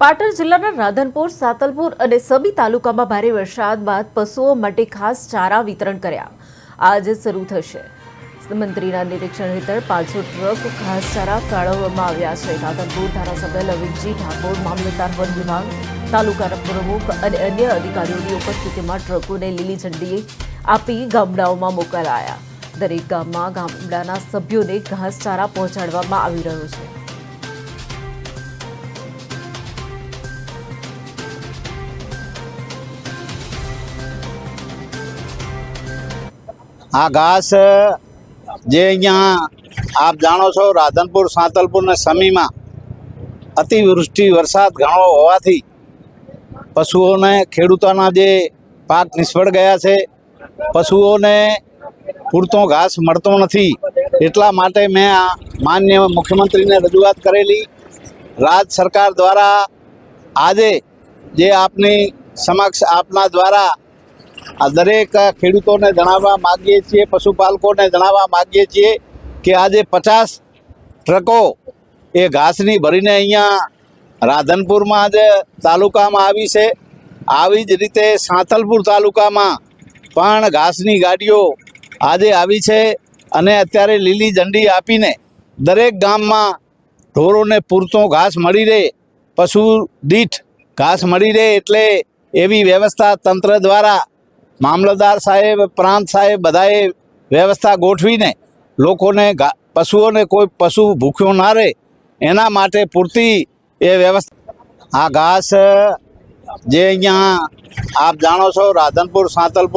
પાટણ જિલ્લાના રાધનપુર, સાતલપુર અને સબી તાલુકામાં ભારે વરસાદ બાદ પશુઓ માટે ખાસ ચારા વિતરણ કર્યા. આજે શરૂ થશે. મંત્રીના નિરીક્ષણ હેઠળ પાંચસો ટ્રક, ખાસ ચારા ફાળવવામાં આવ્યા છે. રાધનપુર ધારાસભ્ય લવિંગજી ઠાકોર, મામલતદાર વન વિભાગ તાલુકાના પ્રમુખ અને અન્ય અધિકારીઓની ઉપસ્થિતિમાં ટ્રકોને લીલી ઝંડી આપી ગામડાઓમાં મોકલાયા. દરેક ગામમાં ગામડાના સભ્યોને ઘાસચારા પહોંચાડવામાં આવી રહ્યો છે. આ ઘાસ જે અહીંયા આપ જાણો છો, રાધનપુર, સાંતલપુર ને સમીમાં અતિવૃષ્ટિ વરસાદ ઘણો હોવાથી પશુઓને ખેડૂતોના જે પાક નિષ્ફળ ગયા છે, પશુઓને પૂરતો ઘાસ મળતો નથી. એટલા માટે મેં આ માન્ય મુખ્યમંત્રીને રજૂઆત કરેલી. રાજ સરકાર દ્વારા આજે જે આપની સમક્ષ આપના દ્વારા આ દરેક ખેડૂતોને જણાવવા માગીએ છીએ, પશુપાલકોને જણાવવા માગીએ છીએ કે આજે પચાસ ટ્રકો એ ઘાસની ભરીને અહીંયા રાધનપુરમાં જ તાલુકામાં આવી છે. આવી જ રીતે સાંથલપુર તાલુકામાં પણ ઘાસની ગાડીઓ આજે આવી છે અને અત્યારે લીલી ઝંડી આપીને દરેક ગામમાં ઢોરોને પૂરતો ઘાસ મળી રહે, પશુ દીઠ ઘાસ મળી રહે એટલે એવી વ્યવસ્થા તંત્ર દ્વારા મામલતદાર સાહેબ, પ્રાંત સાહેબ બધાએ વ્યવસ્થા ગોઠવીને લોકોને પશુઓને કોઈ પશુ ભૂખ્યો ના રહે, એના માટે પૂરતી એ વ્યવસ્થા. આ ઘાસ, જે અહીંયા આપ જાણો છો, રાધનપુર, સાંતલપુર